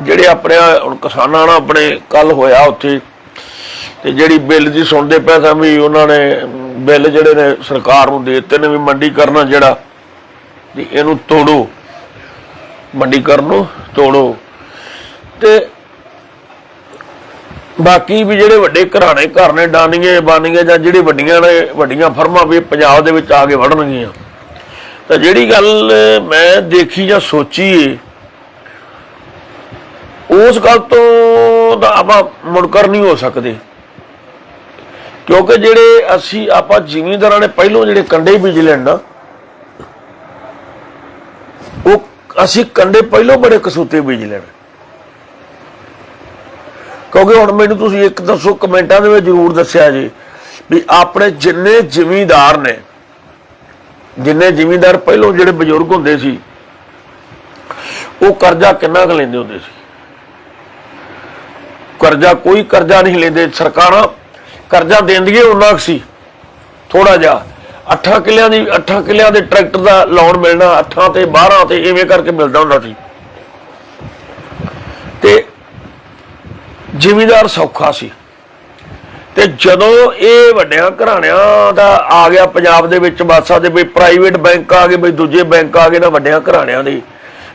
ਜਿਹੜੇ ਆਪਣੇ, ਹੁਣ ਕਿਸਾਨਾਂ ਨਾਲ ਆਪਣੇ ਕੱਲ ਹੋਇਆ ਉੱਥੇ, ਤੇ ਜਿਹੜੀ ਬਿੱਲ ਦੀ ਸੁਣਦੇ ਪਏ ਸਾਂ ਵੀ ਉਹਨਾਂ ਨੇ ਬਿੱਲ ਜਿਹੜੇ ਨੇ ਸਰਕਾਰ ਨੂੰ ਦੇ ਦਿੱਤੇ ਨੇ ਵੀ ਮੰਡੀਕਰਨ ਜਿਹੜਾ, ਵੀ ਇਹਨੂੰ ਤੋੜੋ, ਮੰਡੀਕਰਨ ਨੂੰ ਤੋੜੋ। ਤੇ ਬਾਕੀ ਵੀ ਜਿਹੜੇ ਵੱਡੇ ਘਰਾਣੇ ਘਰ ਨੇ ਡਾਨੀਏ ਬਾਨੀਏ ਜਾਂ ਜਿਹੜੀ ਵੱਡੀਆਂ ਨੇ, ਵੱਡੀਆਂ ਫਰਮਾਂ ਵੀ ਪੰਜਾਬ ਦੇ ਵਿੱਚ ਆ ਕੇ ਵੜਨਗੀਆਂ ਤਾਂ ਜਿਹੜੀ ਗੱਲ ਮੈਂ ਦੇਖੀ ਜਾਂ ਸੋਚੀ ਏ ਉਸ ਗੱਲ ਤੋਂ ਤਾਂ ਆਪਾਂ ਮੁਨਕਰ ਨਹੀਂ ਹੋ ਸਕਦੇ। ਕਿਉਂਕਿ ਜਿਹੜੇ ਅਸੀਂ ਆਪਾਂ ਜ਼ਿਮੀਂਦਾਰਾਂ ਨੇ ਪਹਿਲੋਂ ਜਿਹੜੇ ਕੰਡੇ ਬੀਜ ਲੈਣ ਨਾ, ਉਹ ਅਸੀਂ ਕੰਡੇ ਪਹਿਲੋਂ ਬੜੇ ਕਸੂਤੇ ਬੀਜ ਲੈਣ ਕਿਉਂਕਿ ਹੁਣ ਮੈਨੂੰ ਤੁਸੀਂ ਇੱਕ ਦੱਸੋ, ਕਮੈਂਟਾਂ ਦੇ ਵਿੱਚ ਜ਼ਰੂਰ ਦੱਸਿਆ ਜੀ ਵੀ ਆਪਣੇ ਜਿੰਨੇ ਜ਼ਿਮੀਂਦਾਰ ਨੇ, ਜਿੰਨੇ ਜ਼ਿਮੀਂਦਾਰ ਪਹਿਲੋਂ ਜਿਹੜੇ ਬਜ਼ੁਰਗ ਹੁੰਦੇ ਸੀ, ਉਹ ਕਰਜ਼ਾ ਕਿੰਨਾ ਕੁ ਲੈਂਦੇ ਹੁੰਦੇ ਸੀ? ਕਰਜ਼ਾ ਕੋਈ ਕਰਜ਼ਾ ਨਹੀਂ ਲੈਂਦੇ, ਸਰਕਾਰਾਂ ਕਰਜ਼ਾ ਦਿੰਦੀਆਂ ਉਹਨਾਂ ਕੁ ਸੀ। ਥੋੜਾ ਜਿਹਾ। 8 ਕਿੱਲਿਆਂ ਦੀ 8 ਕਿੱਲਿਆਂ ਦੇ ਟਰੈਕਟਰ ਦਾ ਲੋਨ ਮਿਲਣਾ 8 ਤੇ 12 ਤੇ ਇਵੇਂ ਕਰਕੇ ਮਿਲਦਾ ਹੁੰਦਾ ਸੀ। ਤੇ ਜ਼ਿਮੀਦਾਰ ਸੌਖਾ ਸੀ। ਤੇ ਜਦੋਂ ਇਹ ਵੱਡਿਆਂ ਘਰਾਣਿਆਂ ਦਾ ਆ ਗਿਆ ਪੰਜਾਬ ਦੇ ਵਿੱਚ ਬਾਸਾ ਦੇ ਵੀ ਪ੍ਰਾਈਵੇਟ ਬੈਂਕ ਆ ਗਏ ਬਈ ਦੂਜੇ ਬੈਂਕ ਆ ਗਏ ਨਾ ਵੱਡਿਆਂ ਘਰਾਣਿਆਂ ਦੇ।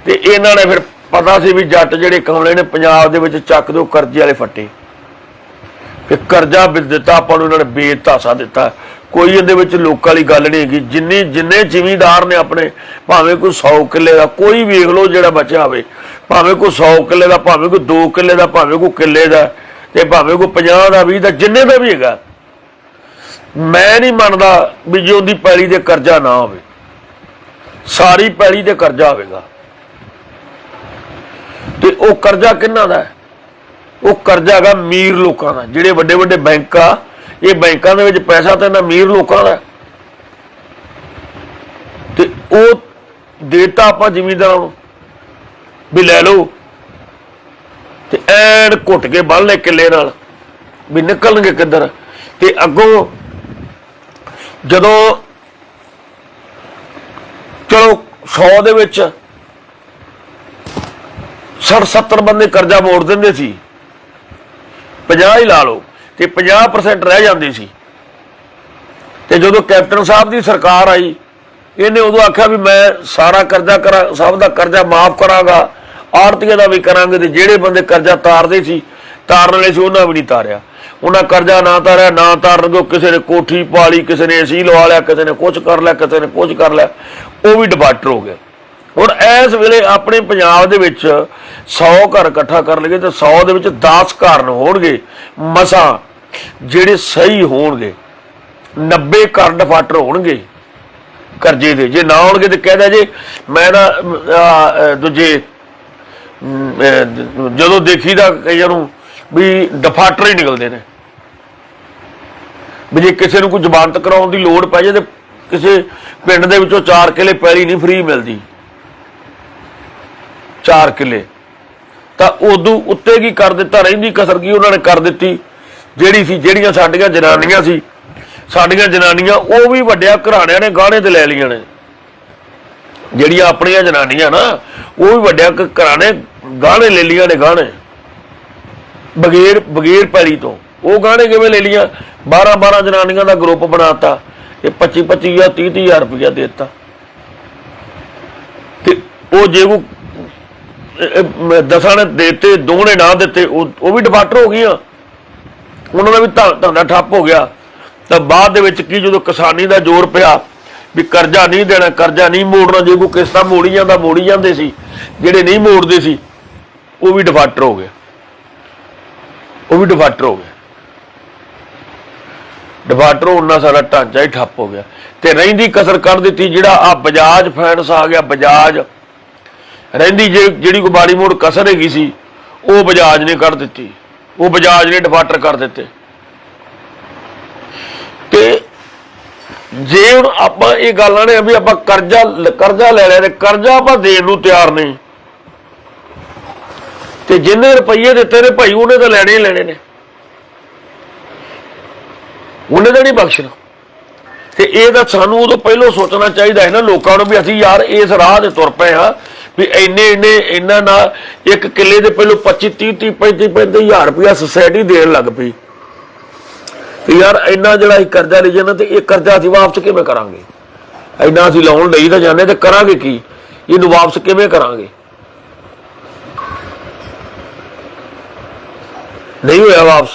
ਤੇ ਇਹਨਾਂ ਨੇ ਫਿਰ ਪਤਾ ਸੀ ਵੀ ਜੱਟ ਜਿਹੜੇ ਕਮਲੇ ਨੇ ਪੰਜਾਬ ਦੇ ਵਿੱਚ ਚੱਕ ਦੋ ਕਰਜ਼ੇ ਵਾਲੇ ਫੱਟੇ। ਕਿ ਕਰਜ਼ਾ ਵੀ ਦਿੱਤਾ, ਆਪਾਂ ਨੂੰ ਇਹਨਾਂ ਨੇ ਬੇਤਾਸਾ ਦਿੱਤਾ। ਕੋਈ ਇਹਦੇ ਵਿੱਚ ਲੋਕਾਂ ਵਾਲੀ ਗੱਲ ਨਹੀਂ ਹੈਗੀ। ਜਿੰਨੀ ਜਿੰਨੇ ਜ਼ਿਮੀਂਦਾਰ ਨੇ ਆਪਣੇ, ਭਾਵੇਂ ਕੋਈ 100 ਕਿੱਲੇ ਦਾ, ਕੋਈ ਵੇਖ ਲਓ ਜਿਹੜਾ ਬਚਿਆ ਹੋਵੇ। ਭਾਵੇਂ ਕੋਈ 100 ਕਿੱਲੇ ਦਾ, ਭਾਵੇਂ ਕੋਈ 2 ਕਿੱਲੇ ਦਾ, ਭਾਵੇਂ ਕੋਈ ਕਿੱਲੇ ਦਾ ਤੇ ਭਾਵੇਂ ਕੋਈ 50 ਦਾ 20 ਦਾ, ਜਿੰਨੇ ਦਾ ਵੀ ਹੈਗਾ। ਮੈਂ ਨਹੀਂ ਮੰਨਦਾ ਵੀ ਜੇ ਉਹਦੀ ਪੈਲੀ ਤੇ ਕਰਜ਼ਾ ਨਾ ਹੋਵੇ। ਸਾਰੀ ਪੈਲੀ ਤੇ ਕਰਜ਼ਾ ਹੋਵੇਗਾ। ਤੇ ਉਹ ਕਰਜ਼ਾ ਕਿੰਨਾ ਦਾ ਹੈ? ਉਹ ਕਰਜ਼ਾ ਹੈਗਾ ਅਮੀਰ ਲੋਕਾਂ ਦਾ। ਜਿਹੜੇ ਵੱਡੇ ਵੱਡੇ ਬੈਂਕ ਆ, ਇਹ ਬੈਂਕਾਂ ਦੇ ਵਿੱਚ ਪੈਸਾ ਤਾਂ ਨਾ ਅਮੀਰ ਲੋਕਾਂ ਦਾ ਤੇ ਉਹ ਦੇਤਾ ਆਪਾਂ ਜ਼ਿਮੀਂਦਾਰਾਂ ਨੂੰ ਵੀ ਲੈ ਲਓ। ਤੇ ਐਨ ਘੁੱਟ ਕੇ ਬੰਨ ਲੈ ਕਿੱਲੇ ਨਾਲ ਵੀ ਨਿਕਲਣਗੇ ਕਿੱਧਰ? ਤੇ ਅੱਗੋਂ ਜਦੋਂ ਚਲੋ 100 ਦੇ ਵਿੱਚ 60 70 ਬੰਦੇ ਕਰਜ਼ਾ ਮੋੜ ਦਿੰਦੇ ਸੀ। 50 ਹੀ ਲਾ ਲਓ, ਤੇ 50% ਰਹਿ ਜਾਂਦੇ ਸੀ। ਤੇ ਜਦੋਂ ਕੈਪਟਨ ਸਾਹਿਬ ਦੀ ਸਰਕਾਰ ਆਈ, ਇਹਨੇ ਉਦੋਂ ਆਖਿਆ ਵੀ ਮੈਂ ਸਾਰਾ ਕਰਜ਼ਾ ਕਰਾਂ ਸਭ ਦਾ ਕਰਜ਼ਾ ਮਾਫ ਕਰਾਂਗਾ, ਆੜਤੀਆਂ ਦਾ ਵੀ ਕਰਾਂਗੇ ਤੇ ਜਿਹੜੇ ਬੰਦੇ ਕਰਜ਼ਾ ਤਾਰਦੇ ਸੀ, ਤਾਰਨ ਵਾਲੇ ਸੀ, ਉਹਨਾਂ ਵੀ ਨਹੀਂ ਤਾਰਿਆ। ਉਹਨਾਂ ਕਰਜ਼ਾ ਨਾ ਤਾਰਿਆ, ਨਾ ਤਾਰਨ ਕੋ ਕਿਸੇ ਨੇ ਕੋਠੀ ਪਾ ਲਈ ਕਿਸੇ ਨੇ ਏਸੀ ਲਵਾ ਲਿਆ, ਕਿਸੇ ਨੇ ਕੁਝ ਕਰ ਲਿਆ, ਕਿਸੇ ਨੇ ਕੁਝ ਕਰ ਲਿਆ, ਉਹ ਵੀ ਡਿਫਾਲਟਰ ਹੋ ਗਿਆ ਹੁਣ ਇਸ ਵੇਲੇ ਆਪਣੇ ਪੰਜਾਬ ਦੇ ਵਿੱਚ 100 ਘਰ ਇਕੱਠਾ ਕਰ ਲਈਏ ਤੇ 100 ਦੇ ਵਿੱਚ 10 ਘਰ ਹੋਣਗੇ ਮਸਾਂ ਜਿਹੜੇ ਸਹੀ ਹੋਣਗੇ 90 ਘਰ ਡਿਫਾਲਟਰ ਹੋਣਗੇ ਕਰਜ਼ੇ ਦੇ। ਜੇ ਨਾ ਹੋਣਗੇ ਤੇ ਕਹਿਦਾ ਜੇ ਮੈਂ ਤਾਂ ਦੂਜੇ ਅਮ, ਅਹ, ਜਦੋਂ ਦੇਖੀਦਾ ਕਈਆਂ ਨੂੰ ਵੀ ਡਿਫਾਲਟਰ ਹੀ ਨਿਕਲਦੇ ਨੇ। ਵੀ ਜੇ ਕਿਸੇ ਨੂੰ ਕੋਈ ਜ਼ਮਾਨਤ ਕਰਾਉਣ ਦੀ ਲੋੜ ਪੈ ਜੇ ਤੇ ਕਿਸੇ ਪਿੰਡ ਦੇ ਵਿੱਚੋਂ 4 ਕਿੱਲੇ ਪੈਲੀ ਨਹੀਂ ਫ੍ਰੀ ਮਿਲਦੀ। 4 ਕਿੱਲੇ। ਤਾਂ ਉਦੋਂ ਉੱਤੇ ਕੀ ਕਰ ਦਿੱਤਾ ਰਹਿੰਦੀ ਕਸਰ ਕੀ ਉਹਨਾਂ ਨੇ ਕਰ ਦਿੱਤੀ? ਜਿਹੜੀ ਸੀ ਜਿਹੜੀਆਂ ਸਾਡੀਆਂ ਜਨਾਨੀਆਂ ਸੀ ਸਾਡੀਆਂ ਜਨਾਨੀਆਂ ਉਹ ਵੀ ਵੱਡਿਆ ਘਰਾਣਿਆਂ ਨੇ ਗਾਣੇ ਤੇ ਲੈ ਲਈਆਂ ਨੇ। ਜਿਹੜੀਆਂ ਆਪਣੀਆਂ ਜਨਾਨੀਆਂ ਨਾ ਉਹ ਵੀ ਵੱਡਿਆ ਘਰਾਣੇ ਗਾਣੇ ਲੈ ਲਈਆਂ ਨੇ ਗਾਣੇ ਬਗੇਰ ਬਗੇਰ ਪੈਲੀ ਤੋਂ। ਉਹ ਗਾਣੇ ਕਿਵੇਂ ਲੈ ਲਈਆਂ? 12 12 ਜਨਾਨੀਆਂ ਦਾ ਗਰੁੱਪ ਬਣਾਤਾ। ਤੇ 25 25 ਜਾਂ 30 ਹਜ਼ਾਰ ਰੁਪਇਆ ਦੇ ਦਿੱਤਾ। ਤੇ ਉਹ ਜੇ ਉਹ ਅਹ, ਦਸਾਂ ਨੇ ਦਿੱਤੇ, ਦੋ ਨੇ ਨਾ ਦਿੱਤੇ, ਉਹ ਵੀ ਡਿਫਾਲਟਰ ਹੋ ਗਈਆਂ। ਉਹਨਾਂ ਦਾ ਵੀ ਧੰ- ਧੰਦਾ ਠੱਪ ਹੋ ਗਿਆ। ਤਾਂ ਬਾਅਦ ਦੇ ਵਿੱਚ ਕੀ, ਜਦੋਂ ਕਿਸਾਨੀ ਦਾ ਜ਼ੋਰ ਪਿਆ ਵੀ ਕਰਜ਼ਾ ਨਹੀਂ ਦੇਣਾ, ਕਰਜ਼ਾ ਨਹੀਂ ਮੋੜਨਾ, ਜੇ ਕੋਈ ਕਿਸ਼ਤਾਂ ਮੋੜੀ ਜਾਂਦਾ, ਮੋੜੀ ਜਾਂਦੇ ਸੀ, ਜਿਹੜੇ ਨਹੀਂ ਮੋੜਦੇ ਸੀ, ਉਹ ਵੀ ਡਿਫਾਲਟਰ ਹੋ ਗਏ। ਉਹ ਵੀ ਡਿਫਾਲਟਰ ਹੋ ਗਏ। ਡਿਫਾਲਟਰ ਹੋਣ ਨਾਲ ਸਾਡਾ ਢਾਂਚਾ ਹੀ ਠੱਪ ਹੋ ਗਿਆ। ਤੇ ਰਹਿੰਦੀ ਕਸਰ ਕੱਢ ਦਿੱਤੀ, ਜਿਹੜਾ ਆ ਬਜਾਜ ਫਾਈਨੈਂਸ ਆ ਗਿਆ, ਬਜਾਜ ਰਹਿੰਦੀ ਜੇ- ਜਿਹੜੀ ਕੋ ਬਾੜੀ ਮੋੜ ਕਸਰ ਹੈਗੀ ਸੀ, ਉਹ ਬਜਾਜ ਨੇ ਕੱਢ ਦਿੱਤੀ। ਉਹ ਬਜਾਜ ਨੇ ਡਿਫਾਲਟਰ ਕਰ ਦਿੱਤੇ। ਤੇ ਜੇ ਹੁਣ ਆਪਾਂ ਇਹ ਗੱਲਾਂ ਨੇ ਵੀ ਆਪਾਂ ਕਰਜ਼ਾ ਕਰਜ਼ਾ ਲੈ ਲਿਆ ਤੇ ਕਰਜ਼ਾ ਆਪਾਂ ਦੇਣ ਨੂੰ ਤਿਆਰ ਨਹੀਂ ਤੇ ਜਿੰਨੇ ਰੁਪਈਏ ਦਿੱਤੇ ਨੇ ਭਾਈ, ਉਹਨੇ ਤਾਂ ਲੈਣੇ ਹੀ ਲੈਣੇ ਨੇ। ਉਹਨੇ ਤਾਂ ਨਹੀਂ ਬਖਸ਼ਣਾ। ਤੇ ਇਹ ਤਾਂ ਸਾਨੂੰ ਉਦੋਂ ਪਹਿਲਾਂ ਸੋਚਣਾ ਚਾਹੀਦਾ ਹੈ ਨਾ ਲੋਕਾਂ ਨੂੰ ਵੀ ਅਸੀਂ ਯਾਰ ਇਸ ਰਾਹ ਤੇ ਤੁਰ ਪਏ ਹਾਂ ਵੀ ਇੰਨੇ ਇੰਨੇ ਇਹਨਾਂ ਨਾਲ ਇੱਕ ਕਿੱਲੇ ਦੇ ਪਹਿਲੋਂ 25 30 30 35 35000 ਰੁਪਇਆ ਸੋਸਾਇਟੀ ਦੇਣ ਲੱਗ ਪਈ। ਤੇ ਯਾਰ ਇੰਨਾ ਜਿਹੜਾ ਅਸੀਂ ਕਰਜ਼ਾ ਲਈ ਜਾਂਦਾ ਤੇ ਇਹ ਕਰਜ਼ਾ ਅਸੀਂ ਵਾਪਸ ਕਿਵੇਂ ਕਰਾਂਗੇ? ਇੰਨਾ ਅਸੀਂ ਲੋਨ ਲਈ ਤਾਂ ਜਾਂਦੇ ਤੇ ਕਰਾਂਗੇ ਕੀ? ਇਹਨੂੰ ਵਾਪਸ ਕਿਵੇਂ ਕਰਾਂਗੇ? ਨਹੀਂ ਹੋਇਆ ਵਾਪਸ।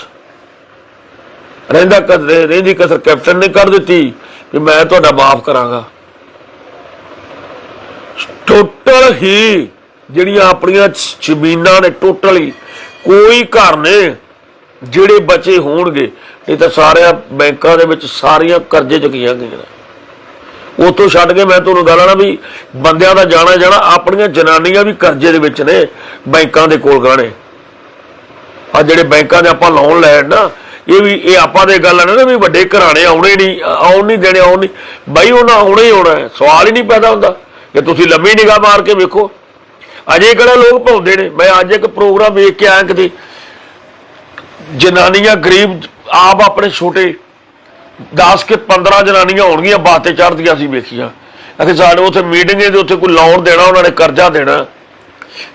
ਰਹਿੰਦਾ ਕਦਰ ਰਹਿੰਦੀ ਕਸਰ ਕੈਪਟਨ ਨੇ ਕਰ ਦਿੱਤੀ ਕਿ ਮੈਂ ਤੁਹਾਡਾ ਮਾਫ ਕਰਾਂਗਾ। ਟੋਟਲ ਹੀ ਜਿਹੜੀਆਂ ਆਪਣੀਆਂ ਜ਼ਮੀਨਾਂ ਨੇ ਟੋਟਲ ਹੀ, ਕੋਈ ਘਰ ਨੇ ਜਿਹੜੇ ਬਚੇ ਹੋਣਗੇ, ਇਹ ਤਾਂ ਸਾਰਿਆਂ ਬੈਂਕਾਂ ਦੇ ਵਿੱਚ ਸਾਰੀਆਂ ਕਰਜ਼ੇ ਚੁਕੀਆਂ ਗਈਆਂ ਉਤੋਂ ਛੱਡ ਕੇ ਮੈਂ ਤੁਹਾਨੂੰ ਗੱਲ ਆ ਨਾ ਵੀ ਬੰਦਿਆਂ ਦਾ ਜਾਣਾ ਜਾਣਾ ਆਪਣੀਆਂ ਜਨਾਨੀਆਂ ਵੀ ਕਰਜ਼ੇ ਦੇ ਵਿੱਚ ਨੇ ਬੈਂਕਾਂ ਦੇ ਕੋਲ ਗਾਣੇ। ਆ ਜਿਹੜੇ ਬੈਂਕਾਂ ਦੇ ਆਪਾਂ ਲੋਨ ਲੈਣ ਨਾ, ਇਹ ਵੀ, ਇਹ ਆਪਾਂ ਦੇ ਗੱਲ ਆ ਨਾ ਵੀ ਵੱਡੇ ਘਰਾਣੇ ਆਉਣੇ ਨਹੀਂ, ਆਉਣ ਨਹੀਂ ਦੇਣੇ, ਆਉਣ ਨਹੀਂ। ਬਾਈ, ਉਹਨਾਂ ਆਉਣਾ ਹੀ ਆਉਣਾ ਸਵਾਲ ਹੀ ਨਹੀਂ ਪੈਦਾ ਹੁੰਦਾ। ਕਿ ਤੁਸੀਂ ਲੰਮੀ ਨਿਗਾਹ ਮਾਰ ਕੇ ਵੇਖੋ। ਅਜੇ ਕਿਹੜਾ ਲੋਕ ਭੌਂਦੇ ਨੇ? ਮੈਂ ਅੱਜ ਇੱਕ ਪ੍ਰੋਗਰਾਮ ਵੇਖ ਕੇ ਆਇਆ ਕਿਤੇ। ਜਨਾਨੀਆਂ ਗਰੀਬ, ਆਪ ਆਪਣੇ ਛੋਟੇ 10 ਕੇ 15 ਜਨਾਨੀਆਂ ਹੋਣਗੀਆਂ, ਬਾਤ ਤੇ ਚੜ੍ਹਦੀਆਂ ਸੀ ਵੇਖੀਆਂ। ਅਖੇ ਸਾਡੇ ਉੱਥੇ ਮੀਟਿੰਗ ਦੇ ਉੱਥੇ ਕੋਈ ਲੋਨ ਦੇਣਾ, ਉਹਨਾਂ ਨੇ ਕਰਜ਼ਾ ਦੇਣਾ।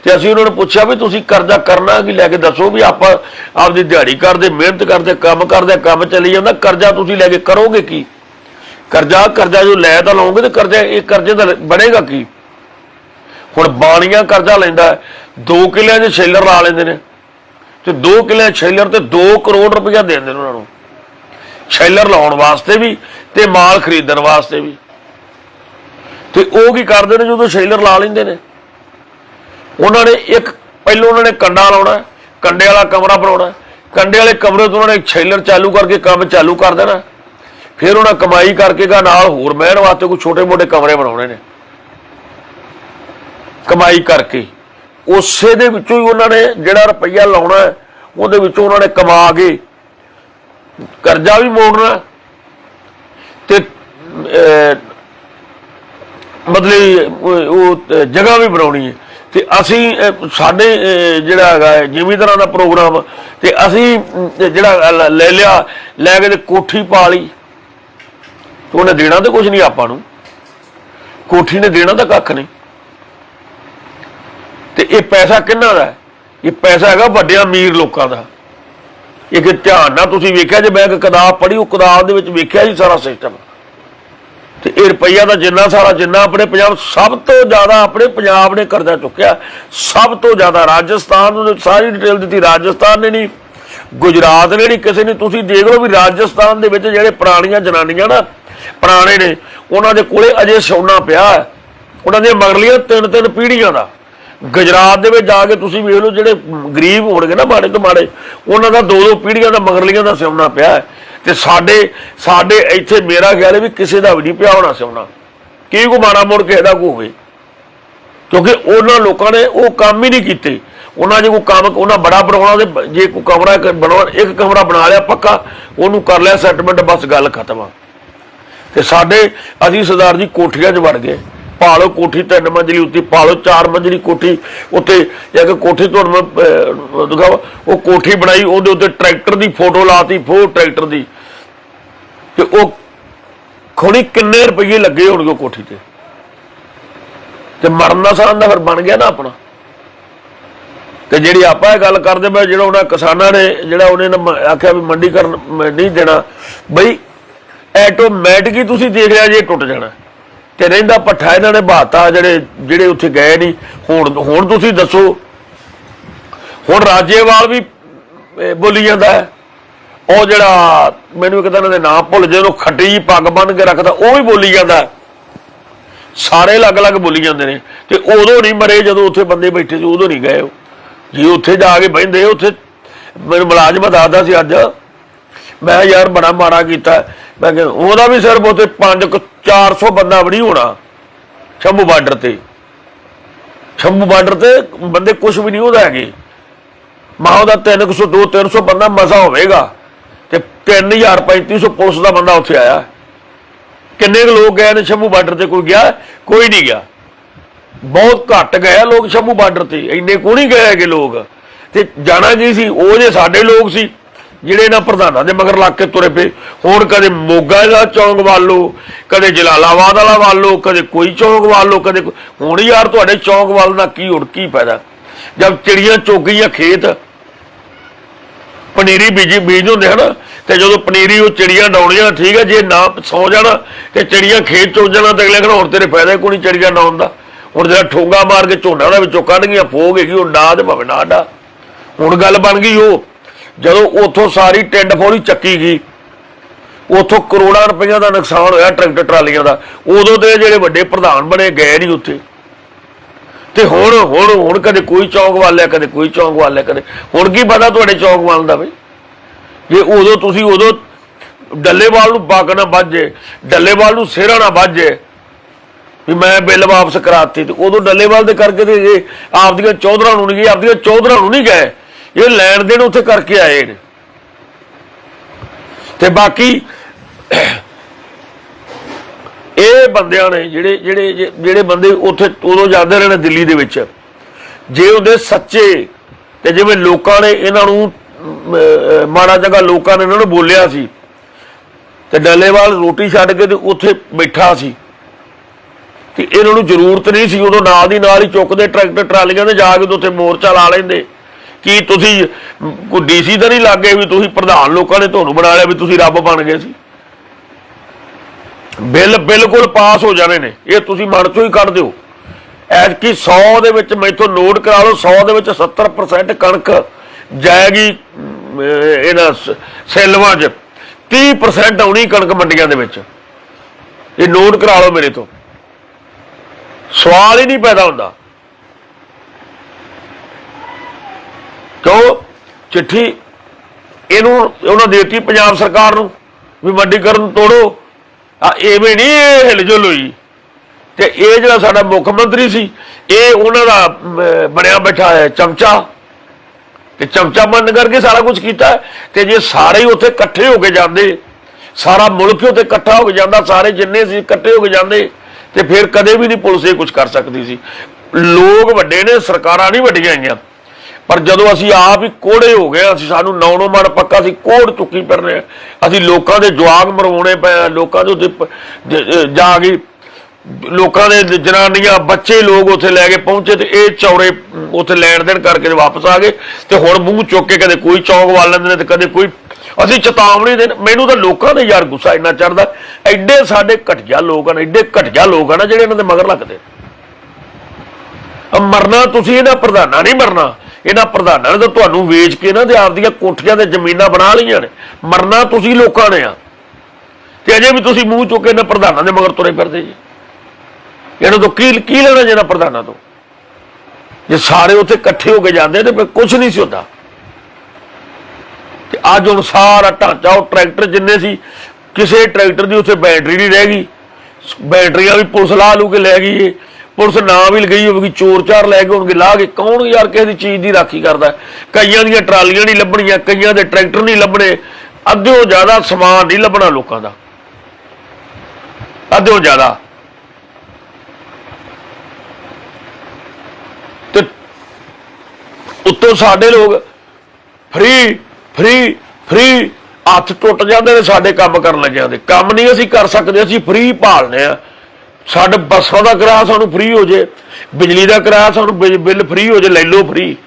ਤੇ ਅਸੀਂ ਉਹਨਾਂ ਨੂੰ ਪੁੱਛਿਆ ਵੀ ਤੁਸੀਂ ਕਰਜ਼ਾ ਕਰਨਾ ਕਿ? ਲੈ ਕੇ ਦੱਸੋ ਵੀ ਆਪਾਂ ਆਪਦੀ ਦਿਹਾੜੀ ਕਰਦੇ, ਮਿਹਨਤ ਕਰਦੇ, ਕੰਮ ਕਰਦੇ, ਕੰਮ ਚੱਲੀ ਜਾਂਦਾ, ਕਰਜ਼ਾ ਤੁਸੀਂ ਲੈ ਕੇ ਕਰੋਗੇ ਕੀ? ਕਰਜ਼ਾ ਕਰਜ਼ਾ ਜੋ ਲੈ ਤਾਂ ਲਓਗੇ ਤੇ ਕਰਜ਼ਾ ਇਹ ਕਰਜ਼ੇ ਦਾ ਬਣੇਗਾ ਕੀ? ਹੁਣ ਬਾਣੀਆਂ ਕਰਜ਼ਾ ਲੈਂਦਾ 2 ਕਿੱਲਿਆਂ 'ਚ ਸ਼ੈਲਰ ਲਾ ਲੈਂਦੇ ਨੇ। ਤੇ 2 ਕਿੱਲਿਆਂ 'ਚ ਸ਼ੈਲਰ ਤੇ 2 ਕਰੋੜ ਰੁਪਇਆ ਦੇ ਦਿੰਦੇ ਨੇ ਉਹਨਾਂ ਨੂੰ। ਸ਼ੈਲਰ ਲਾਉਣ ਵਾਸਤੇ ਵੀ ਤੇ ਮਾਲ ਖਰੀਦਣ ਵਾਸਤੇ ਵੀ। ਤੇ ਉਹ ਕੀ ਕਰਦੇ ਨੇ ਜਦੋਂ ਸ਼ੈਲਰ ਲਾ ਲੈਂਦੇ ਨੇ? ਉਹਨਾਂ ਨੇ ਇੱਕ, ਪਹਿਲਾਂ ਉਹਨਾਂ ਨੇ ਕੰਡਾ ਲਾਉਣਾ ਕੰਡੇ ਵਾਲਾ ਕਮਰਾ ਬਣਾਉਣਾ ਕੰਡੇ ਵਾਲੇ ਕਮਰੇ ਤੋਂ ਉਹਨਾਂ ਨੇ ਸ਼ੈਲਰ ਚਾਲੂ ਕਰਕੇ ਕੰਮ ਚਾਲੂ ਕਰ ਦੇਣਾ ਫਿਰ ਉਹਨਾਂ ਕਮਾਈ ਕਰਕੇ ਗਾ ਨਾਲ ਹੋਰ ਬਹਿਣ ਵਾਸਤੇ ਕੋਈ ਛੋਟੇ-ਮੋਟੇ ਕਮਰੇ ਬਣਾਉਣੇ ਨੇ। ਕਮਾਈ ਕਰਕੇ। ਉਸੇ ਦੇ ਵਿੱਚੋਂ ਹੀ ਉਹਨਾਂ ਨੇ ਜਿਹੜਾ ਰੁਪਈਆ ਲਾਉਣਾ ਉਹਦੇ ਵਿੱਚੋਂ ਉਹਨਾਂ ਨੇ ਕਮਾ ਕੇ ਕਰਜ਼ਾ ਵੀ ਮੋੜਨਾ ਤੇ ਮਤਲਬ ਉਹ- ਜਗ੍ਹਾ ਵੀ ਬਣਾਉਣੀ ਹੈ। ਤੇ ਅਸੀਂ ਸਾਡੇ ਜਿਹੜਾ ਹੈਗਾ ਜਿਵੇਂ ਤਰ੍ਹਾਂ ਦਾ ਪ੍ਰੋਗਰਾਮ ਤੇ ਅਸੀਂ ਜਿਹੜਾ ਲੈ ਲਿਆ, ਲੈ ਕੇ ਤੇ ਕੋਠੀ ਪਾ ਲਈ ਉਹਨੇ ਦੇਣਾ ਤਾਂ ਕੁਝ ਨਹੀਂ ਆਪਾਂ ਨੂੰ। ਕੋਠੀ ਨੇ ਦੇਣਾ ਤਾਂ ਕੱਖ ਨਹੀਂ। ਤੇ ਇਹ ਪੈਸਾ ਕਿੰਨਾ ਦਾ ਇਹ ਪੈਸਾ ਹੈਗਾ ਵੱਡਿਆਂ ਅਮੀਰ ਲੋਕਾਂ ਦਾ। ਇਹ ਕਿ ਧਿਆਨ ਨਾਲ ਤੁਸੀਂ ਵੇਖਿਆ ਜੇ ਮੈਂ ਇੱਕ ਕਿਤਾਬ ਪੜ੍ਹੀ, ਉਹ ਕਿਤਾਬ ਦੇ ਵਿੱਚ ਵੇਖਿਆ ਜੀ ਸਾਰਾ ਸਿਸਟਮ ਤੇ ਇਹ ਰੁਪਈਆ ਦਾ ਜਿੰਨਾ ਸਾਰਾ ਜਿੰਨਾ ਆਪਣੇ ਪੰਜਾਬ ਸਭ ਤੋਂ ਜ਼ਿਆਦਾ ਆਪਣੇ ਪੰਜਾਬ ਨੇ ਕਰਜ਼ਾ ਚੁੱਕਿਆ। ਸਭ ਤੋਂ ਜ਼ਿਆਦਾ ਰਾਜਸਥਾਨ ਨੂੰ ਸਾਰੀ ਡਿਟੇਲ ਦਿੱਤੀ। ਰਾਜਸਥਾਨ ਨੇ ਨਹੀਂ, ਗੁਜਰਾਤ ਨੇ ਨਹੀਂ, ਕਿਸੇ ਨੇ। ਤੁਸੀਂ ਦੇਖ ਲਓ ਵੀ ਰਾਜਸਥਾਨ ਦੇ ਵਿੱਚ ਜਿਹੜੇ ਪੁਰਾਣੀਆਂ ਜਨਾਨੀਆਂ ਨਾ ਪੁਰਾਣੇ ਨੇ, ਉਹਨਾਂ ਦੇ ਕੋਲੇ ਅਜੇ ਸੋਨਾ ਪਿਆ ਹੈ। ਉਹਨਾਂ ਦੀਆਂ ਮਗਰਲੀਆਂ ਤਿੰਨ ਤਿੰਨ ਪੀੜ੍ਹੀਆਂ ਦਾ। ਗੁਜਰਾਤ ਦੇ ਵਿੱਚ ਜਾ ਕੇ ਤੁਸੀਂ ਵੇਖ ਲਓ ਜਿਹੜੇ ਗਰੀਬ ਹੋਣਗੇ ਨਾ ਮਾੜੇ ਤੋਂ ਮਾੜੇ, ਉਹਨਾਂ ਦਾ ਦੋ ਦੋ ਪੀੜ੍ਹੀਆਂ ਦਾ ਮਗਰਲੀਆਂ ਦਾ ਸੋਨਾ ਪਿਆ ਹੈ। ਤੇ ਸਾਡੇ ਸਾਡੇ ਇੱਥੇ ਮੇਰਾ ਖਿਆਲ ਹੈ ਵੀ ਕਿਸੇ ਦਾ ਵੀ ਨਹੀਂ ਪਿਆ ਹੋਣਾ ਸੋਨਾ। ਕੀ ਕੋ ਮਾੜਾ ਮੋੜ ਕਿਸੇ ਦਾ ਕੋ ਹੋਵੇ? ਕਿਉਂਕਿ ਉਹਨਾਂ ਲੋਕਾਂ ਨੇ ਉਹ ਕੰਮ ਹੀ ਨਹੀਂ ਕੀਤੇ। ਉਹਨਾਂ ਜੇ ਕੋਈ ਕੰਮ, ਉਹਨਾਂ ਬੜਾ ਬਣਾਉਣਾ ਤੇ ਜੇ ਕੋਈ ਕਮਰਾ ਇੱਕ ਬਣਾਉਣਾ, ਇੱਕ ਕਮਰਾ ਬਣਾ ਲਿਆ ਪੱਕਾ, ਉਹਨੂੰ ਕਰ ਲਿਆ ਸੈਟਲਮੈਂਟ ਬਸ ਗੱਲ ਖਤਮ ਆ। ਤੇ ਸਾਡੇ ਅਸੀਂ ਸਰਦਾਰ ਜੀ ਕੋਠੀਆਂ 'ਚ ਵੜ ਗਏ। ਪਾਲੋ ਕੋਠੀ ਤਿੰਨ ਮੰਜ਼ਲੀ ਉੱਤੇ ਪਾਲੋ ਚਾਰ ਮੰਜ਼ਲੀ ਕੋਠੀ ਉੱਤੇ। ਇੱਕ ਕੋਠੀ ਤੁਹਾਨੂੰ ਮੈਂ ਦਿਖਾਵਾਂ। ਉਹ ਕੋਠੀ ਬਣਾਈ, ਉਹਦੇ ਉੱਤੇ ਟਰੈਕਟਰ ਦੀ ਫੋਟੋ ਲਾਤੀ ਫੋ ਟਰੈਕਟਰ ਦੀ। ਤੇ ਉਹ ਖੋਣੀ ਕਿੰਨੇ ਰੁਪਏ ਲੱਗੇ ਹੋਣਗੇ ਉਹ ਕੋਠੀ ਤੇ? ਤੇ ਮਰਨ ਦਾ ਸਾਨ ਦਾ ਫਿਰ ਬਣ ਗਿਆ ਨਾ ਆਪਣਾ। ਤੇ ਜਿਹੜੀ ਆਪਾਂ ਇਹ ਗੱਲ ਕਰਦੇ ਮੈਂ ਜਿਹੜਾ ਉਹਨਾਂ ਕਿਸਾਨਾਂ ਨੇ, ਜਿਹੜਾ ਉਹਨੇ ਆਖਿਆ ਵੀ ਮੰਡੀਕਰਨ ਨਹੀਂ ਦੇਣਾ। ਬਈ ਆਟੋਮੈਟਿਕ ਹੀ ਤੁਸੀਂ ਦੇਖ ਲਿਆ ਜੇ ਇਹ ਟੁੱਟ ਜਾਣਾ? ਤੇ ਰਹਿੰਦਾ ਪੱਠਾ ਇਹਨਾਂ ਨੇ ਬਾਤਾ ਜਿਹੜੇ ਜਿਹੜੇ ਉੱਥੇ ਗਏ ਨਹੀਂ। ਹੁਣ ਹੁਣ ਤੁਸੀਂ ਦੱਸੋ। ਹੁਣ ਰਾਜੇਵਾਲ ਵੀ ਬੋਲੀ ਜਾਂਦਾ ਹੈ। ਉਹ ਜਿਹੜਾ, ਮੈਨੂੰ ਇੱਕ ਤਾਂ ਇਹਨਾਂ ਦੇ ਨਾਮ ਭੁੱਲ ਜੇ ਉਹਨੂੰ ਖੱਟੀ ਪੱਗ ਬੰਨ ਕੇ ਰੱਖਦਾ, ਉਹ ਵੀ ਬੋਲੀ ਜਾਂਦਾ ਸਾਰੇ ਅਲੱਗ-ਅਲੱਗ ਬੋਲੀ ਜਾਂਦੇ ਨੇ। ਤੇ ਉਦੋਂ ਨਹੀਂ ਮਰੇ ਜਦੋਂ ਉੱਥੇ ਬੰਦੇ ਬੈਠੇ ਸੀ, ਉਦੋਂ ਨਹੀਂ ਗਏ ਉਹ। ਜੀ ਉੱਥੇ ਜਾ ਕੇ ਬਹਿੰਦੇ, ਉੱਥੇ ਮੈਨੂੰ ਮੁਲਾਜ਼ਮ ਦੱਸਦਾ ਸੀ ਅੱਜ। ਮੈਂ ਯਾਰ ਬੜਾ ਮਾੜਾ ਕੀਤਾ। ਮੈਂ ਕਿਹਾ, ਉਹਦਾ ਵੀ ਸਿਰਫ ਉੱਥੇ 5 400 ਬੰਦਾ ਵੀ ਨਹੀਂ ਹੋਣਾ ਸ਼ੰਭੂ ਬਾਰਡਰ ਤੇ। ਸ਼ੰਭੂ ਬਾਰਡਰ ਤੇ ਬੰਦੇ ਕੁਝ ਵੀ ਨਹੀਂ ਉਹਦਾ ਹੈਗੇ। ਮਾਂ ਉਹਦਾ 300 2 300 ਬੰਦਾ ਮਜ਼ਾ ਹੋਵੇਗਾ ਤੇ 3000 3500 ਪੁਲਿਸ ਦਾ ਬੰਦਾ ਉੱਥੇ ਆਇਆ। ਕਿੰਨੇ ਕੁ ਲੋਕ ਗਏ ਨੇ ਸ਼ੰਭੂ ਬਾਰਡਰ ਤੇ? ਕੋਈ ਗਿਆ? ਕੋਈ ਨਹੀਂ ਗਿਆ। ਬਹੁਤ ਘੱਟ ਗਏ ਆ ਲੋਕ ਸ਼ੰਭੂ ਬਾਰਡਰ ਤੇ। ਇੰਨੇ ਕੋ ਨਹੀਂ ਗਏ ਹੈਗੇ ਲੋਕ। ਤੇ ਜਾਣਾ ਕੀ ਸੀ? ਉਹ ਜੇ ਸਾਡੇ ਲੋਕ ਸੀ ਜਿਹੜੇ ਇਹਨਾਂ ਪ੍ਰਧਾਨਾਂ ਦੇ ਮਗਰ ਲੱਗ ਕੇ ਤੁਰੇ ਪਏ, ਹੁਣ ਕਦੇ ਮੋਗਾ ਦਾ ਚੌਂਕ ਵਾਲੋ ਕਦੇ ਜਲਾਲਾਬਾਦ ਵਾਲਾ ਵਾਲੋ ਕਦੇ ਕੋਈ ਚੌਂਕ ਵਾਲੋ ਕਦੇ ਹੁਣ ਯਾਰ ਤੁਹਾਡੇ ਚੌਂਕ ਵਾਲ ਦਾ ਕੀ ਉੜ ਕੀ ਫਾਇਦਾ ਜਦ ਚਿੜੀਆਂ ਚੁੱਗ ਗਈਆਂ ਖੇਤ, ਪਨੀਰੀ ਬੀਜੀ ਬੀਜ ਹੁੰਦੇ ਹਨ, ਤੇ ਜਦੋਂ ਪਨੀਰੀ ਉਹ ਚਿੜੀਆਂ ਡਾਉਣੀਆਂ, ਠੀਕ ਹੈ, ਜੇ ਨਾ ਸੌ ਜਾਣਾ, ਤੇ ਚਿੜੀਆਂ ਖੇਤ ਚੋਂ ਜਾਣਾ ਤੇ ਅਗਲੇ ਕਹਿੰਦਾ ਹੁਣ ਤੇਰੇ ਫਾਇਦਾ ਕੋਈ ਨਹੀਂ ਚਿੜੀਆਂ ਡਾਉਣ ਦਾ। ਹੁਣ ਜਿਹੜਾ ਠੋਗਾ ਮਾਰ ਕੇ ਝੋਨਾ ਉਹਦੇ ਵਿੱਚੋਂ ਕੱਢ ਗਈਆਂ, ਫੋਗ ਹੈਗੀ, ਉਹ ਡਾ ਤੇ ਭਾਵੇਂ ਨਾ ਡਾ। ਹੁਣ ਗੱਲ ਬਣ ਗਈ ਉਹ। ਜਦੋਂ ਉੱਥੋਂ ਸਾਰੀ ਟਿੰਡ ਫੋੜੀ ਚੱਕੀ ਗਈ, ਉੱਥੋਂ ਕਰੋੜਾਂ ਰੁਪਈਆ ਦਾ ਨੁਕਸਾਨ ਹੋਇਆ ਟਰੈਕਟਰ ਟਰਾਲੀਆਂ ਦਾ। ਉਦੋਂ ਤੇ ਜਿਹੜੇ ਵੱਡੇ ਪ੍ਰਧਾਨ ਬਣੇ ਗਏ ਨਹੀਂ ਉੱਥੇ। ਤੇ ਹੁਣ ਹੁਣ ਹੁਣ ਕਦੇ ਕੋਈ ਚੌਂਕ ਵਾਲਿਆ ਕਦੇ ਕੋਈ ਚੌਂਕ ਵਾਲਿਆ ਕਦੇ ਹੁਣ ਕੀ ਪਤਾ ਤੁਹਾਡੇ ਚੌਂਕ ਵਾਲ ਦਾ ਬਈ? ਜੇ ਉਦੋਂ ਤੁਸੀਂ ਉਦੋਂ ਡੱਲੇਵਾਲ ਨੂੰ ਬਾਗ ਨਾ ਵੱਜੇ, ਡੱਲੇਵਾਲ ਨੂੰ ਸਿਹਰਾ ਨਾ ਵੱਜੇ, ਵੀ ਮੈਂ ਬਿੱਲ ਵਾਪਸ ਕਰਾਤੀ ਤੇ ਉਦੋਂ ਡੱਲੇਵਾਲ ਦੇ ਕਰਕੇ ਤੇ ਜੇ ਆਪਦੀਆਂ ਚੌਧਰਾਂ ਨੂੰ ਨਹੀਂ ਗਏ ਆਪਦੀਆਂ ਚੌਧਰਾਂ ਨੂੰ ਨਹੀਂ ਗਏ। ਇਹ ਲੈਣ ਦੇਣ ਉੱਥੇ ਕਰਕੇ ਆਏ ਨੇ। ਤੇ ਬਾਕੀ ਇਹ ਬੰਦਿਆਂ ਨੇ ਜਿਹੜੇ ਜਿਹੜੇ ਜਿਹੜੇ ਬੰਦੇ ਉੱਥੇ ਉਦੋਂ ਜਾਂਦੇ ਰਹੇ ਨੇ ਦਿੱਲੀ ਦੇ ਵਿੱਚ, ਜੇ ਉਹਦੇ ਸੱਚੇ ਤੇ ਜਿਵੇਂ ਲੋਕਾਂ ਨੇ ਇਹਨਾਂ ਨੂੰ ਮਾੜਾ ਜਗਾ ਲੋਕਾਂ ਨੇ ਇਹਨਾਂ ਨੂੰ ਬੋਲਿਆ ਸੀ, ਤੇ ਡੱਲੇਵਾਲ ਰੋਟੀ ਛੱਡ ਕੇ ਤੇ ਉੱਥੇ ਬੈਠਾ ਸੀ, ਤੇ ਇਹਨਾਂ ਨੂੰ ਜ਼ਰੂਰਤ ਨਹੀਂ ਸੀ, ਉਦੋਂ ਨਾਲ ਦੀ ਨਾਲ ਹੀ ਚੁੱਕਦੇ ਟਰੈਕਟਰ ਟਰਾਲੀਆਂ ਤੇ ਜਾ ਕੇ ਤੇ ਉੱਥੇ ਮੋਰਚਾ ਲਾ ਲੈਂਦੇ। ਕੀ ਤੁਸੀਂ ਅਮ, ਕੋਈ ਡੀਸੀ ਤਾਂ ਨਹੀਂ ਲੱਗੇ ਵੀ ਤੁਸੀਂ ਪ੍ਰਧਾਨ ਲੋਕਾਂ ਨੇ ਤੁਹਾਨੂੰ ਬਣਾ ਲਿਆ ਵੀ ਤੁਸੀਂ ਰੱਬ ਬਣ ਗਏ ਸੀ? ਬਿੱਲ ਬਿਲਕੁਲ ਪਾਸ ਹੋ ਜਾਣੇ ਨੇ ਇਹ ਤੁਸੀਂ ਮਨ ਚੋਂ ਹੀ ਕੱਢ ਦਿਓ। ਐਤਕੀ 100 ਦੇ ਵਿੱਚ ਮੈਥੋਂ ਨੋਟ ਕਰਾ ਲਓ 100 ਦੇ ਵਿੱਚ 70% ਕਣਕ ਜਾਏਗੀ ਇਹਨਾਂ ਸ- ਸੈਲਵਾਂ 'ਚ। 30% ਆਉਣੀ ਕਣਕ ਮੰਡੀਆਂ ਦੇ ਵਿੱਚ। ਇਹ ਨੋਟ ਕਰਾ ਲਓ ਮੇਰੇ ਤੋਂ। ਸਵਾਲ ਹੀ ਨਹੀਂ ਪੈਦਾ ਹੁੰਦਾ। ਕਿਉਂ? ਚਿੱਠੀ, ਇਹਨੂੰ, ਉਹਨਾਂ ਦੇਤੀ ਪੰਜਾਬ ਸਰਕਾਰ ਨੂੰ, ਵੀ ਮੰਡੀਕਰਨ ਤੋੜੋ। ਆ, ਐਵੇਂ ਨਹੀਂ ਇਹ ਹਿਲਜੁਲ ਹੋਈ। ਤੇ ਇਹ ਜਿਹੜਾ ਸਾਡਾ ਮੁੱਖ ਮੰਤਰੀ ਸੀ, ਇਹ ਉਹਨਾਂ ਦਾ ਬਣਿਆ ਬੈਠਾ ਹੈ ਚਮਚਾ। ਤੇ ਚਮਚਾ ਬੰਦ ਕਰਕੇ ਸਾਰਾ ਕੁਝ ਕੀਤਾ ਤੇ ਜੇ ਸਾਰੇ ਹੀ ਉੱਥੇ ਇਕੱਠੇ ਹੋ ਕੇ ਜਾਂਦੇ, ਸਾਰਾ ਮੁਲਕ ਹੀ ਉੱਥੇ ਇਕੱਠਾ ਹੋ ਕੇ ਜਾਂਦਾ, ਸਾਰੇ ਜਿੰਨੇ ਸੀ ਇਕੱਠੇ ਹੋ ਕੇ ਜਾਂਦੇ, ਤੇ ਫਿਰ ਕਦੇ ਵੀ ਨਹੀਂ ਪੁਲਿਸ ਇਹ ਕੁਝ ਕਰ ਸਕਦੀ ਸੀ। ਲੋਕ ਵੱਡੇ ਨੇ, ਸਰਕਾਰਾਂ ਨਹੀਂ ਵੱਡੀਆਂ ਆਈਆਂ। ਪਰ ਜਦੋਂ ਅਸੀਂ ਆਪ ਹੀ ਕੋੜੇ ਹੋ ਗਏ ਅਸੀਂ ਸਾਨੂੰ ਨੌ ਨੌ ਮਨ ਪੱਕਾ ਅਸੀਂ ਕੋੜ ਚੁੱਕੀ ਫਿਰਨੇ ਆ ਅਸੀਂ ਲੋਕਾਂ ਦੇ ਜਵਾਗ ਮਰਵਾਉਣੇ ਪਏ ਆ, ਲੋਕਾਂ ਦੇ ਉੱਤੇ ਜਾ ਕੇ ਲੋਕਾਂ ਦੇ ਜਨਾਨੀਆਂ ਬੱਚੇ ਲੋਕ ਉੱਥੇ ਲੈ ਕੇ ਪਹੁੰਚੇ ਤੇ ਇਹ ਚੌਰੇ ਉੱਥੇ ਲੈਣ ਦੇਣ ਕਰਕੇ ਵਾਪਸ ਆ ਗਏ ਤੇ ਹੁਣ ਮੂੰਹ ਚੁੱਕ ਕੇ ਕਦੇ ਕੋਈ ਚੌਂਕ ਵਾਲ ਲੈਂਦੇ ਨੇ ਤੇ ਕਦੇ ਕੋਈ ਅਸੀਂ ਚੇਤਾਵਨੀ ਦੇ ਮੈਨੂੰ ਤਾਂ ਲੋਕਾਂ ਦੇ ਯਾਰ ਗੁੱਸਾ ਇੰਨਾ ਚੜਦਾ ਐਡੇ ਸਾਡੇ ਘਟਿਆ ਲੋਕ ਹਨ ਐਡੇ ਘਟਿਆ ਲੋਕ ਹਨ ਜਿਹੜੇ ਇਹਨਾਂ ਦੇ ਮਗਰ ਲੱਗਦੇ। ਮਰਨਾ ਤੁਸੀਂ ਇਹਨਾਂ ਪ੍ਰਧਾਨਾ ਨਹੀਂ ਮਰਨਾ। ਇਹਨਾਂ ਪ੍ਰਧਾਨਾਂ ਨੇ ਤਾਂ ਤੁਹਾਨੂੰ ਵੇਚ ਕੇ ਇਹਨਾਂ ਦੇ ਆਪਦੀਆਂ ਕੋਠੀਆਂ ਤੇ ਜ਼ਮੀਨਾਂ ਬਣਾ ਲਈਆਂ ਨੇ, ਮਰਨਾ ਤੁਸੀਂ ਲੋਕਾਂ ਨੇ ਆ। ਤੇ ਅਜੇ ਵੀ ਤੁਸੀਂ ਮੂੰਹ ਚੁੱਕ ਕੇ ਇਹਨਾਂ ਪ੍ਰਧਾਨਾਂ ਦੇ ਮਗਰ ਤੁਰੇ ਫਿਰਦੇ ਜੀ। ਇਹਨਾਂ ਤੋਂ ਕੀ ਕੀ ਲੈਣਾ ਜਿਹਨਾਂ ਪ੍ਰਧਾਨਾਂ ਤੋਂ? ਜੇ ਸਾਰੇ ਉੱਥੇ ਇਕੱਠੇ ਹੋ ਕੇ ਜਾਂਦੇ ਤੇ ਫਿਰ ਕੁਝ ਨਹੀਂ ਸੀ ਹੁੰਦਾ। ਤੇ ਅੱਜ ਹੁਣ ਸਾਰਾ ਢਾਂਚਾ ਉਹ ਟਰੈਕਟਰ ਜਿੰਨੇ ਸੀ, ਕਿਸੇ ਟਰੈਕਟਰ ਦੀ ਉੱਥੇ ਬੈਟਰੀ ਨਹੀਂ ਰਹਿ ਗਈ। ਬੈਟਰੀਆਂ ਵੀ ਪੁਲਿਸ ਲਾ ਲੂ ਕੇ ਲੈ ਗਈ ਏ। ਪੁਲਿਸ ਨਾ ਵੀ ਲਗਾਈ ਹੋਵੇਗੀ, ਚੋਰ ਚਾਰ ਲੈ ਕੇ ਹੋਣਗੇ ਲਾ ਕੇ ਕੌਣ ਯਾਰ ਕਿਸੇ ਦੀ ਚੀਜ਼ ਦੀ ਰਾਖੀ ਕਰਦਾ? ਕਈਆਂ ਦੀਆਂ ਟਰਾਲੀਆਂ ਨਹੀਂ ਲੱਭਣੀਆਂ, ਕਈਆਂ ਦੇ ਟਰੈਕਟਰ ਨਹੀਂ ਲੱਭਣੇ, ਅੱਧਿਓ ਜ਼ਿਆਦਾ ਸਮਾਨ ਨਹੀਂ ਲੱਭਣਾ ਲੋਕਾਂ ਦਾ। ਅੱਧਿਓ ਜ਼ਿਆਦਾ। ਤੇ ਉੱਤੋਂ ਸਾਡੇ ਲੋਕ ਫ੍ਰੀ ਫ੍ਰੀ ਫ੍ਰੀ ਹੱਥ ਟੁੱਟ ਜਾਂਦੇ ਨੇ ਸਾਡੇ ਕੰਮ ਕਰਨ ਲੱਗਿਆਂ ਦੇ। ਕੰਮ ਨਹੀਂ ਅਸੀਂ ਕਰ ਸਕਦੇ, ਅਸੀਂ ਫ੍ਰੀ ਭਾਲਨੇ ਆ ਸਾਡੇ ਬੱਸਾਂ ਦਾ ਕਿਰਾਇਆ ਸਾਨੂੰ ਫ੍ਰੀ ਹੋ ਜੇ, ਬਿਜਲੀ ਦਾ ਕਿਰਾਇਆ ਸਾਨੂੰ ਬਿ- ਬਿੱਲ ਫ੍ਰੀ ਹੋ ਜੇ, ਲੈ ਲਓ ਫ੍ਰੀ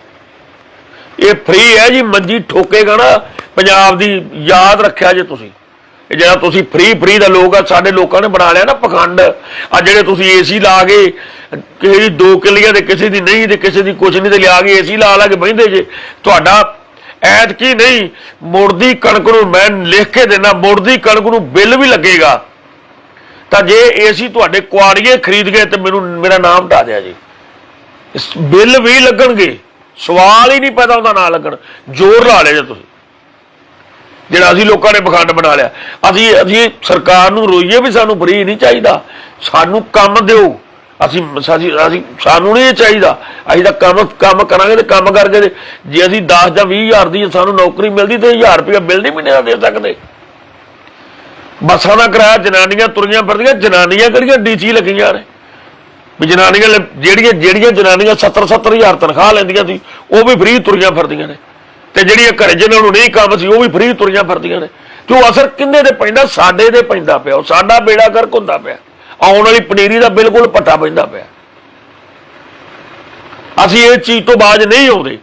ਇਹ ਫ੍ਰੀ ਹੈ ਜੀ, ਮੰਜੀ ਠੋਕੇਗਾ ਨਾ, ਪੰਜਾਬ ਦੀ ਯਾਦ ਰੱਖਿਆ ਜੇ ਤੁਸੀਂ। ਇਹ ਜਿਹੜਾ ਤੁਸੀਂ ਫ੍ਰੀ ਫ੍ਰੀ ਦਾ ਲੋਕ ਆ, ਸਾਡੇ ਲੋਕਾਂ ਨੇ ਬਣਾ ਲਿਆ ਨਾ ਪਖੰਡ। ਆ ਜਿਹੜੇ ਤੁਸੀਂ ਏਸੀ ਲਾ ਕੇ, ਕਿਸੇ ਦੀ ਦੋ ਕਿੱਲੀਆਂ ਦੇ ਕਿਸੇ ਦੀ ਨਹੀਂ ਤੇ ਕਿਸੇ ਦੀ ਕੁਛ ਨਹੀਂ ਤੇ ਲਿਆ ਕੇ ਏਸੀ ਲਾ ਲਾ ਕੇ ਬਹਿੰਦੇ ਜੇ। ਤੁਹਾਡਾ ਐਤ ਕੀ ਨਹੀਂ, ਮੁੜਦੀ ਕਣਕ ਨੂੰ ਮੈਂ ਲਿਖ ਕੇ ਦੇਣਾ ਮੁੜਦੀ ਕਣਕ ਨੂੰ ਬਿੱਲ ਵੀ ਲੱਗੇਗਾ। ਤਾਂ ਜੇ ਏਸੀ ਤੁਹਾਡੇ ਕੁਆੜੀਏ ਖਰੀਦ ਗਏ ਤੇ ਮੈਨੂੰ, ਮੇਰਾ ਨਾਮ ਹਟਾ ਦਿਆ ਜੀ। ਇਸ ਬਿੱਲ ਵੀ ਲੱਗਣਗੇ। ਸਵਾਲ ਹੀ ਨਹੀਂ ਪੈਦਾ ਉਹਦਾ ਨਾ ਲੱਗਣ। ਜ਼ੋਰ ਲਾ ਲਿਆ ਜੇ ਤੁਸੀਂ। ਜਿਹੜਾ ਅਸੀਂ ਲੋਕਾਂ ਨੇ ਪਖੰਡ ਬਣਾ ਲਿਆ। ਅਸੀਂ ਅਸੀਂ ਸਰਕਾਰ ਨੂੰ ਰੋਈਏ ਵੀ ਸਾਨੂੰ ਫਰੀ ਨਹੀਂ ਚਾਹੀਦਾ। ਸਾਨੂੰ ਕੰਮ ਦਿਓ। ਅਸੀਂ ਅਸੀਂ ਸਾਨੂੰ ਨਹੀਂ ਇਹ ਚਾਹੀਦਾ। ਅਸੀਂ ਤਾਂ ਕੰਮ ਕੰਮ ਕਰਾਂਗੇ ਤੇ ਕੰਮ ਕਰਕੇ ਤੇ ਜੇ ਅਸੀਂ 10 ਜਾਂ 20 ਹਜ਼ਾਰ ਦੀ ਸਾਨੂੰ ਨੌਕਰੀ ਮਿਲਦੀ ਤੇ 1000 ਰੁਪਏ ਬਿੱਲ ਨਹੀਂ ਮਹੀਨੇ ਦਾ ਦੇ ਸਕਦੇ। ਬੱਸਾਂ ਦਾ ਕਿਰਾਇਆ ਜਨਾਨੀਆਂ ਤੁਰੀਆਂ ਫਿਰਦੀਆਂ, ਜਨਾਨੀਆਂ ਕਿਹੜੀਆਂ ਡੀਸੀ ਲੱਗੀਆਂ ਨੇ? ਵੀ ਜਨਾਨੀਆਂ ਲੈ- ਜਿਹੜੀਆਂ ਜਿਹੜੀਆਂ ਜਨਾਨੀਆਂ 70 70 ਹਜ਼ਾਰ ਤਨਖਾਹ ਲੈਂਦੀਆਂ ਸੀ, ਉਹ ਵੀ ਫ੍ਰੀ ਤੁਰੀਆਂ ਫਿਰਦੀਆਂ ਨੇ। ਤੇ ਜਿਹੜੀਆਂ ਘਰ ਜਿਹਨਾਂ ਨੂੰ ਨਹੀਂ ਕੰਮ ਸੀ, ਉਹ ਵੀ ਫ੍ਰੀ ਤੁਰੀਆਂ ਫਿਰਦੀਆਂ ਨੇ। ਤੇ ਉਹ ਅਸਰ ਕਿੰਨੇ ਤੇ ਪੈਂਦਾ? ਸਾਡੇ ਤੇ ਪੈਂਦਾ ਪਿਆ। ਉਹ ਸਾਡਾ ਬੇੜਾ ਗਰਕ ਹੁੰਦਾ ਪਿਆ। ਆਉਣ ਵਾਲੀ ਪਨੀਰੀ ਦਾ ਬਿਲਕੁਲ ਪੱਟਾ ਪੈਂਦਾ ਪਿਆ। ਅਸੀਂ ਇਹ ਚੀਜ਼ ਤੋਂ ਬਾਜ ਨਹੀਂ ਆਉਂਦੇ।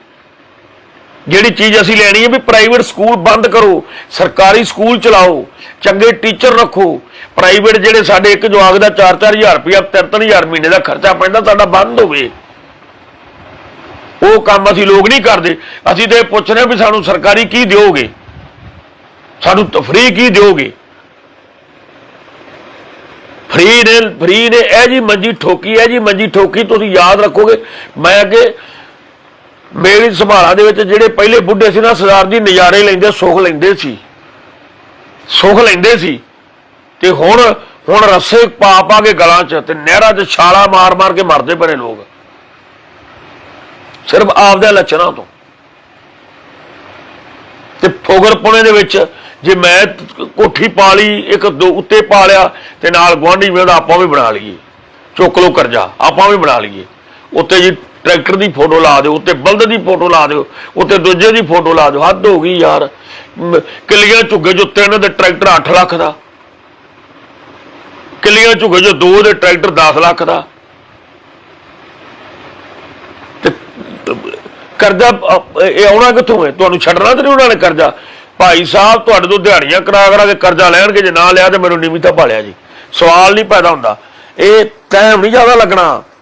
ਜਿਹੜੀ ਚੀਜ਼ ਅਸੀਂ ਲੈਣੀ ਹੈ ਵੀ ਪ੍ਰਾਈਵੇਟ ਸਕੂਲ ਬੰਦ ਕਰੋ, ਸਰਕਾਰੀ ਸਕੂਲ ਚਲਾਓ, ਚੰਗੇ ਟੀਚਰ ਰੱਖੋ ਪ੍ਰਾਈਵੇਟ ਜਿਹੜੇ ਸਾਡੇ ਇੱਕ ਜਵਾਕ ਦਾ 4-4000 ਰੁਪਇਆ 3-3000 ਮਹੀਨੇ ਦਾ ਖਰਚਾ ਪੈਂਦਾ ਸਾਡਾ ਬੰਦ ਹੋਵੇ। ਉਹ ਕੰਮ ਅਸੀਂ ਲੋਕ ਨਹੀਂ ਕਰਦੇ। ਅਸੀਂ ਤੇ ਇਹ ਪੁੱਛ ਰਹੇ ਹਾਂ ਵੀ ਸਾਨੂੰ ਸਰਕਾਰੀ ਕੀ ਦਿਓਗੇ? ਸਾਨੂੰ ਤਫਰੀ ਕੀ ਦਿਓਗੇ? ਫਰੀ ਨੇ ਫਰੀ ਨੇ, ਇਹ ਜੀ ਮੰਜੀ ਠੋਕੀ ਹੈ ਜੀ ਮੰਜੀ ਠੋਕੀ, ਤੁਸੀਂ ਯਾਦ ਰੱਖੋਗੇ। ਮੈਂ ਅੱਗੇ ਮੇਰੀ ਸੰਭਾਲਾ ਦੇ ਵਿੱਚ ਜਿਹੜੇ ਪਹਿਲੇ ਬੁੱਢੇ ਸੀ ਨਾ, ਸਰਦਾਰ ਜੀ ਨਜ਼ਾਰੇ ਲੈਂਦੇ, ਸੁੱਖ ਲੈਂਦੇ ਸੀ। ਸੁੱਖ ਲੈਂਦੇ ਸੀ। ਤੇ ਹੁਣ ਹੁਣ ਰੱਸੇ ਪਾ ਪਾ ਕੇ ਗਲਾਂ 'ਚ ਤੇ ਨਹਿਰਾਂ 'ਚ ਛਾਲਾ ਮਾਰ ਮਾਰ ਕੇ ਮਰਦੇ ਪਏ ਲੋਕ। ਸਿਰਫ ਆਪਦੇ ਲੱਛਣਾਂ ਤੋਂ। ਤੇ ਫੋਗਰ ਦੇ ਵਿੱਚ ਜੇ ਮੈਂ ਕੋਠੀ ਪਾ ਲਈ, ਇੱਕ ਦੋ ਉੱਤੇ ਪਾ ਲਿਆ, ਤੇ ਨਾਲ ਗੁਆਂਢੀ ਵੀ ਉਹਦਾ ਆਪਾਂ ਵੀ ਬਣਾ ਲਈਏ। ਚੁੱਕ ਲੋ ਕਰਜ਼ਾ, ਆਪਾਂ ਵੀ ਬਣਾ ਲਈਏ। ਉੱਤੇ ਜੀ ਟਰੈਕਟਰ ਦੀ ਫੋਟੋ ਲਾ ਦਿਓ, ਉੱਤੇ ਬਲਦ ਦੀ ਫੋਟੋ ਲਾ ਦਿਓ, ਉੱਤੇ ਦੂਜੇ ਦੀ ਫੋਟੋ ਲਾ ਦਿਓ। ਹੱਦ ਹੋ ਗਈ ਯਾਰ। ਕਿੱਲੀਆਂ ਝੁੱਗੇ ਜੋ ਤਿੰਨ ਦੇ ਟਰੈਕਟਰ 8 ਲੱਖ ਦਾ। ਕਿੱਲੀਆਂ ਝੁੱਗੇ ਜੋ ਦੋ ਦੇ ਟਰੈਕਟਰ 10 ਲੱਖ ਦਾ। ਕਰਜ਼ਾ ਇਹ ਆਉਣਾ ਕਿੱਥੋਂ ਹੈ? ਤੁਹਾਨੂੰ ਛੱਡਣਾ ਤੇ ਨਹੀਂ ਉਹਨਾਂ ਨੇ ਕਰਜ਼ਾ। ਭਾਈ ਸਾਹਿਬ, ਤੁਹਾਡੇ ਤੋਂ ਦਿਹਾੜੀਆਂ ਕਰਾ ਕਰਾ ਕੇ ਕਰਜ਼ਾ ਲੈਣਗੇ, ਜੇ ਨਾ ਲਿਆ ਤੇ ਮੈਨੂੰ ਨਿਮਿਤਾ ਭਾਲਿਆ ਜੀ। ਸਵਾਲ ਨਹੀਂ ਪੈਦਾ ਹੁੰਦਾ। ਇਹ ਟਾਈਮ ਨਹੀਂ ਜ਼ਿਆਦਾ ਲੱਗਣਾ।